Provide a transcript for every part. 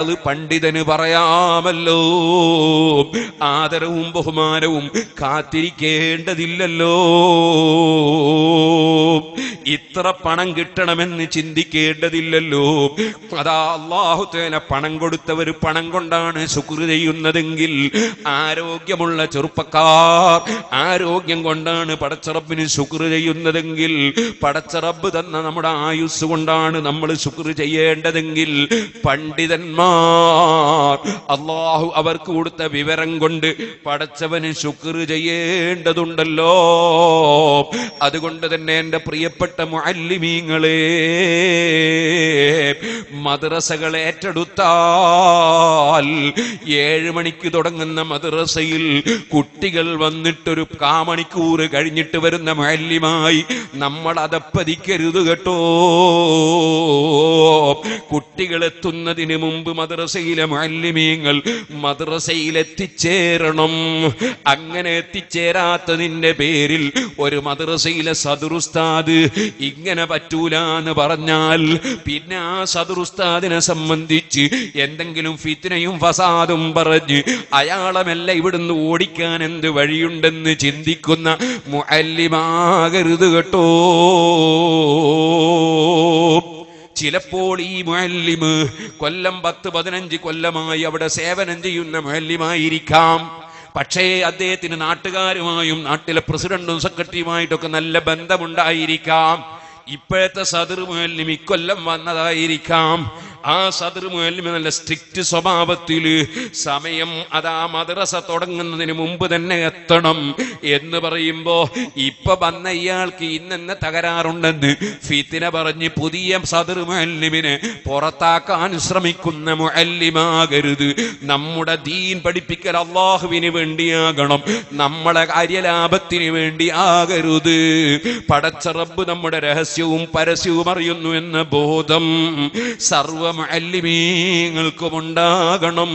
അത് പണ്ഡിതന് പറയാമല്ലോ. ആദരവും ബഹുമാനവും കാത്തിരിക്കേണ്ടതില്ലല്ലോ. ഇത്ര പണം കിട്ടണമെന്ന് ചിന്തിക്കേണ്ടതില്ലല്ലോ. അതാ അള്ളാഹുത്തേന പണം കൊടുത്തവർ പണം കൊണ്ടാണ് ശുക്ർ ചെയ്യുന്നതെങ്കിൽ ആരോഗ്യമുള്ള ചെറുപ്പക്കാർ ആരോഗ്യം കൊണ്ടാണ് പടച്ചറബിന് ശുക്ർ ചെയ്യുന്നതെങ്കിൽ പടച്ചറബ് തന്ന നമ്മുടെ ആയുസ് കൊണ്ടാണ് നമ്മൾ ശുക്ർ ചെയ്യേണ്ടതെങ്കിൽ പണ്ഡിതന്മാർ അള്ളാഹു അവർക്ക് കൊടുത്ത വിവരം കൊണ്ട് പടച്ചവന് ശുക്ർ ചെയ്യേണ്ടതുണ്ടല്ലോ. അതുകൊണ്ട് തന്നെ എന്റെ പ്രിയപ്പെട്ട മുഅല്ലിമീങ്ങളെ. മദ്രസകൾ ഏറ്റെടുത്താൽ ഏഴ് മണിക്ക് തുടങ്ങുന്ന മദ്രസയിൽ കുട്ടികൾ വന്നിട്ടൊരു കാമണിക്കൂർ കഴിഞ്ഞിട്ട് വരുന്ന മുഅല്ലിമായി നമ്മൾ അതപ്പതിക്കരുത് കേട്ടോ. കുട്ടികൾ എത്തുന്നതിന് മുമ്പ് മദ്രസയിലെ മാലിന്യങ്ങൾ മദ്രസയിൽ എത്തിച്ചേരണം അങ്ങനെ എത്തിച്ചേരാത്തതിന്റെ പേരിൽ ഒരു മദ്രസയിലെ സദുറുസ്താദ് ഇങ്ങനെ പറ്റൂല എന്ന് പറഞ്ഞാൽ പിന്നെ ആ സദുറുസ്താദിനെ സംബന്ധിച്ച് എന്തെങ്കിലും ഫിത്തിനയും ഫസാദും പറഞ്ഞ് അയാളമല്ല ഇവിടുന്ന് ഓടിക്കാൻ എന്ത് വഴിയുണ്ടെന്ന് ചിന്തിക്കുന്ന മുഅല്ലിമാകരുത് കേട്ടോ. ചിലപ്പോൾ ഈ മുഅല്ലിമ് കൊല്ലം പത്ത് പതിനഞ്ച് കൊല്ലമായി അവിടെ സേവനം ചെയ്യുന്ന മുഅല്ലിമായിരിക്കാം. പക്ഷേ അദ്ദേഹത്തിന് നാട്ടുകാരുമായും നാട്ടിലെ പ്രസിഡന്റും സെക്രട്ടറിയുമായിട്ടൊക്കെ നല്ല ബന്ധമുണ്ടായിരിക്കാം. ഇപ്പോഴത്തെ സദർ മുഹല്ലിം ഇക്കൊല്ലം വന്നതായിരിക്കാം. ആ സദർ മുഅല്ലിമ നല്ല സ്ട്രിക്റ്റ് സ്വഭാവത്തിൽ സമയം അതാ മദ്രസ തുടങ്ങുന്നതിന് മുമ്പ് തന്നെ എത്തണം എന്ന് പറയുമ്പോ ഇപ്പൊ വന്ന ഇയാൾക്ക് ഇന്നെന്നെ തകരാറുണ്ടെന്ന് ഫിത്തിന പറഞ്ഞ് പുതിയ സദർ മുഅല്ലിമിനെ പുറത്താക്കാൻ ശ്രമിക്കുന്ന മുഅല്ലിമാകരുത്. നമ്മുടെ ദീൻ പഠിപ്പിക്കൽ അള്ളാഹുവിന് വേണ്ടിയാകണം. നമ്മളെ കാര്യലാഭത്തിന് വേണ്ടി ആകരുത്. പടച്ച റബ്ബ് നമ്മുടെ രഹസ്യവും പരസ്യവും അറിയുന്നു എന്ന ബോധം സർവ മുഅല്ലിമീങ്ങൾക്കും ഉണ്ടാകണം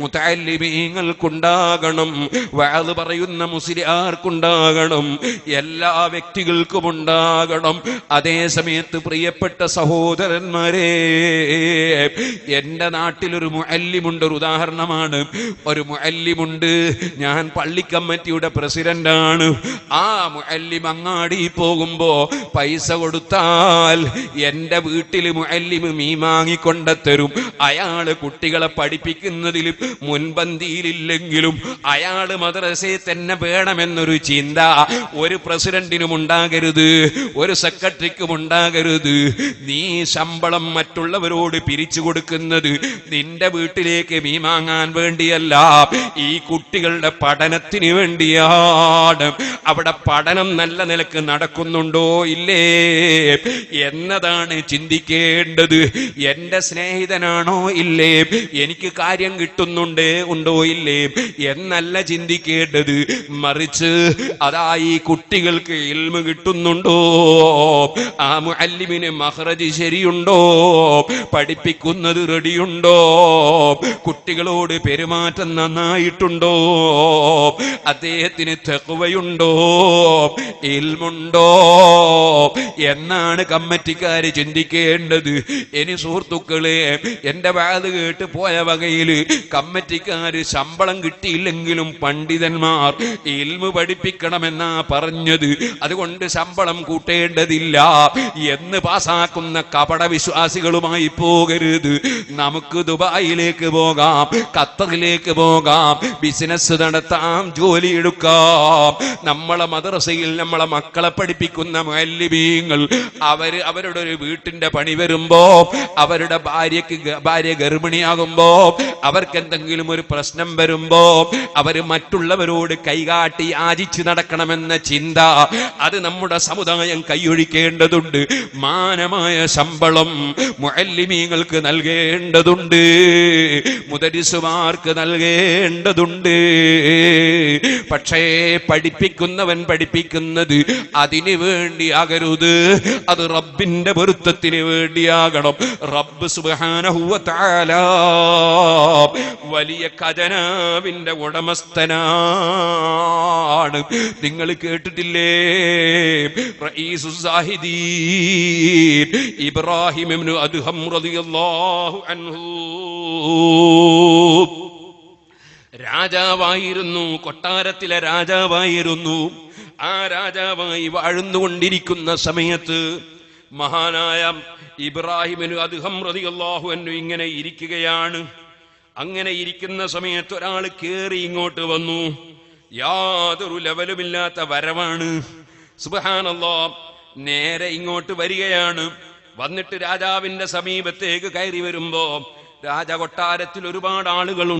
മുതല്ലിമീങ്ങൾക്കുണ്ടാകണം പറയുന്ന മുസ്ലിയാർക്കുണ്ടാകണം എല്ലാ വ്യക്തികൾക്കും ഉണ്ടാകണം അതേ സമയത്ത് പ്രിയപ്പെട്ട സഹോദരന്മാരെ എന്റെ നാട്ടിലൊരു മുഅല്ലിമുണ്ട്. ഒരു ഉദാഹരണമാണ്. ഒരു മുഅല്ലിമുണ്ട്. ഞാൻ പള്ളി കമ്മിറ്റിയുടെ പ്രസിഡന്റാണ്. ആ മുഅല്ലിം അങ്ങാടി പോകുമ്പോ പൈസ കൊടുത്താൽ എന്റെ വീട്ടിൽ മുഅല്ലിം മീൻ വാങ്ങിക്കൊണ്ടത്തരും അയാൾ കുട്ടികളെ പഠിപ്പിക്കുന്നതിലും മുൻപന്തിയിലില്ലെങ്കിലും അയാൾ മദ്രസയിൽ തന്നെ വേണമെന്നൊരു ചിന്ത ഒരു പ്രസിഡന്റിനും ഉണ്ടാകരുത് ഒരു സെക്രട്ടറിക്കും ഉണ്ടാകരുത്. നീ ശമ്പളം മറ്റുള്ളവരോട് പിരിച്ചു കൊടുക്കുന്നത് നിന്റെ വീട്ടിലേക്ക് മീ വാങ്ങാൻ വേണ്ടിയല്ല. ഈ കുട്ടികളുടെ പഠനത്തിന് വേണ്ടിയാണ്. അവിടെ പഠനം നല്ല നിലയ്ക്ക് നടക്കുന്നുണ്ടോ ഇല്ലേ? എന്നതാണ് ചിന്തിക്കേണ്ടത്. എന്റെ സ്നേഹിതനാണോ ഇല്ലേ? എനിക്ക് കാര്യം കിട്ടുന്നുണ്ട് ഉണ്ടോ ഇല്ലേ? എന്നല്ല ചിന്തിക്കേണ്ടത്. മറിച്ച് അതാ ഈ കുട്ടികൾക്ക് ഇൽമ കിട്ടുന്നുണ്ടോ? ആ മുഅല്ലിമിന് മഹ്റജ് ശരിയുണ്ടോ? പഠിപ്പിക്കുന്നത് റെഡിയുണ്ടോ? കുട്ടികളോട് പെരുമാറ്റം നന്നായിട്ടുണ്ടോ? അദ്ദേഹത്തിന് തെക്കുവയുണ്ടോ ഇൽമുണ്ടോ? എന്നാണ് കമ്മിറ്റിക്കാര് ചിന്തിക്കേണ്ടത്. ഇനി സുഹൃത്തുക്കളെ എന്റെ വാത് കേട്ട് പോയ വകയിൽ കമ്മിറ്റിക്കാര് ശമ്പളം കിട്ടിയില്ലെങ്കിലും പണ്ഡിതന്മാർ ഇൽമു പഠിപ്പിക്കണമെന്നാ പറഞ്ഞത്. അതുകൊണ്ട് ശമ്പളം കൂട്ടേണ്ടതില്ല എന്ന് പാസാക്കുന്ന കപട വിശ്വാസികളുമായി പോകരുത്. നമുക്ക് ദുബായിലേക്ക് പോകാം ഖത്തറിലേക്ക് പോകാം ബിസിനസ് നടത്താം ജോലി എടുക്കാം. നമ്മളെ മദ്രസയിൽ നമ്മളെ മക്കളെ പഠിപ്പിക്കുന്ന മല്ലിബീങ്ങൾ അവർ അവരുടെ ഒരു വീട്ടിന്റെ പണി വരുമ്പോ അവരുടെ ഭാര്യക്ക് ഭാര്യ ഗർഭിണിയാകുമ്പോ അവർക്ക് എന്തെങ്കിലും ഒരു പ്രശ്നം വരുമ്പോ അവർ മറ്റുള്ളവരോട് കൈകാട്ടി ആചിച്ചു നടക്കണമെന്ന ചിന്ത അത് നമ്മുടെ സമുദായം കൈയൊഴിക്കേണ്ടതുണ്ട്. മാനമായ ശമ്പളം മുഅല്ലിമീങ്ങൾക്ക് നൽകേണ്ടതുണ്ട്. മുതരിസുമാർക്ക് നൽകേണ്ടതുണ്ട്. പക്ഷേ പഠിപ്പിക്കുന്നവൻ പഠിപ്പിക്കുന്നത് അതിനു വേണ്ടിയാകരുത്. അത് റബ്ബിന്റെ പൊരുത്തത്തിന് വേണ്ടിയാകണം. റബ്ബ് തആല വലിയ ഖജനാവിന്റെ ഉടമസ്ഥനാണ്. നിങ്ങൾ കേട്ടിട്ടില്ലേ? ഇബ്രാഹിം അദ്ഹം റളിയല്ലാഹു അൻഹു. രാജാവായിരുന്നു കൊട്ടാരത്തിലെ രാജാവായിരുന്നു. ആ രാജാവായി വാഴുന്നുകൊണ്ടിരിക്കുന്ന സമയത്ത് മഹാനായ ഇബ്രാഹിമിനു അദ്ദേഹം റതിയല്ലാഹു എന്നു ഇങ്ങനെ ഇരിക്കുകയാണ്. അങ്ങനെ ഇരിക്കുന്ന സമയത്ത് ഒരാൾ കേറി ഇങ്ങോട്ട് വന്നു. യാതൊരു ലെവലുമില്ലാത്ത വരവാണ്. സുബഹാനല്ലോ നേരെ ഇങ്ങോട്ട് വരികയാണ്. വന്നിട്ട് രാജാവിന്റെ സമീപത്തേക്ക് കയറി വരുമ്പോ രാജകൊട്ടാരത്തിൽ ഒരുപാട് ആളുകളുണ്ട്.